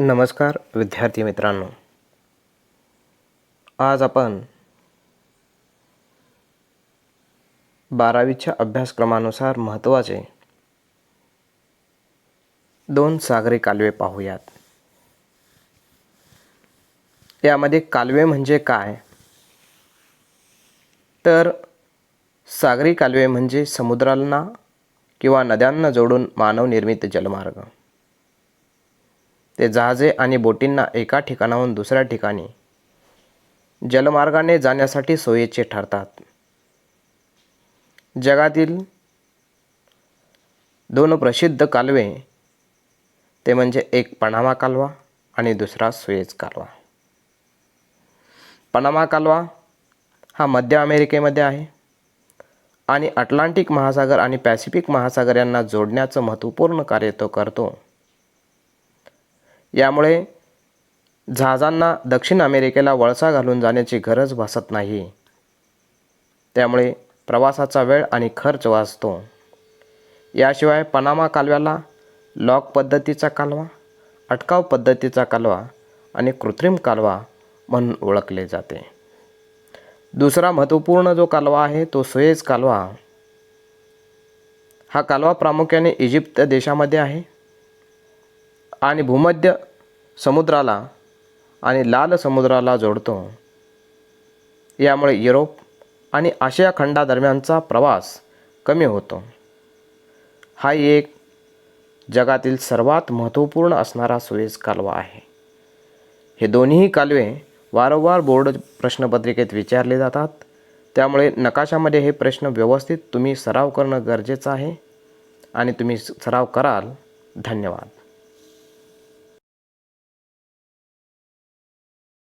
नमस्कार विद्यार्थी मित्रांनो. आज आपण बारावीच्या अभ्यासक्रमानुसार महत्त्वाचे दोन सागरी कालवे पाहूयात. यामध्ये कालवे म्हणजे काय? तर सागरी कालवे म्हणजे समुद्रांना किंवा नद्यांना जोडून मानवनिर्मित जलमार्ग. ते जहाजे आणि बोटींना एका ठिकाणाहून दुसऱ्या ठिकाणी जलमार्गाने जाण्यासाठी सोयीचे ठरतात. जगातील दोन प्रसिद्ध कालवे ते म्हणजे एक पनामा कालवा आणि दुसरा सुएज कालवा. पनामा कालवा हा मध्य अमेरिकेमध्ये आहे आणि अटलांटिक महासागर आणि पॅसिफिक महासागर यांना जोडण्याचं महत्त्वपूर्ण कार्य तो करतो. यामुळे जहाजांना दक्षिण अमेरिकेला वळसा घालून जाण्याची गरज भासत नाही. त्यामुळे प्रवासाचा वेळ आणि खर्च वाचतो. याशिवाय पनामा कालव्याला लॉक पद्धतीचा कालवा अटकाव पद्धतीचा कालवा आणि कृत्रिम कालवा म्हणून ओळखले जाते. दुसरा महत्त्वपूर्ण जो कालवा आहे तो सुएज कालवा. हा कालवा प्रामुख्याने इजिप्त देशामध्ये आहे. आणि भूमध्य समुद्राला आणि लाल समुद्राला जोडतो. यामुळे युरोप आणि आशिया खंडादरम्यानचा प्रवास कमी होतो. हा एक जगातील सर्वात महत्त्वपूर्ण असणारा सुएज कालवा आहे. हे दोन्ही कालवे वारंवार बोर्ड प्रश्नपत्रिकेत विचारले जातात. त्यामुळे नकाशामध्ये हे प्रश्न व्यवस्थित तुम्ही सराव करणं गरजेचं आहे. आणि तुम्ही सराव कराल. धन्यवाद.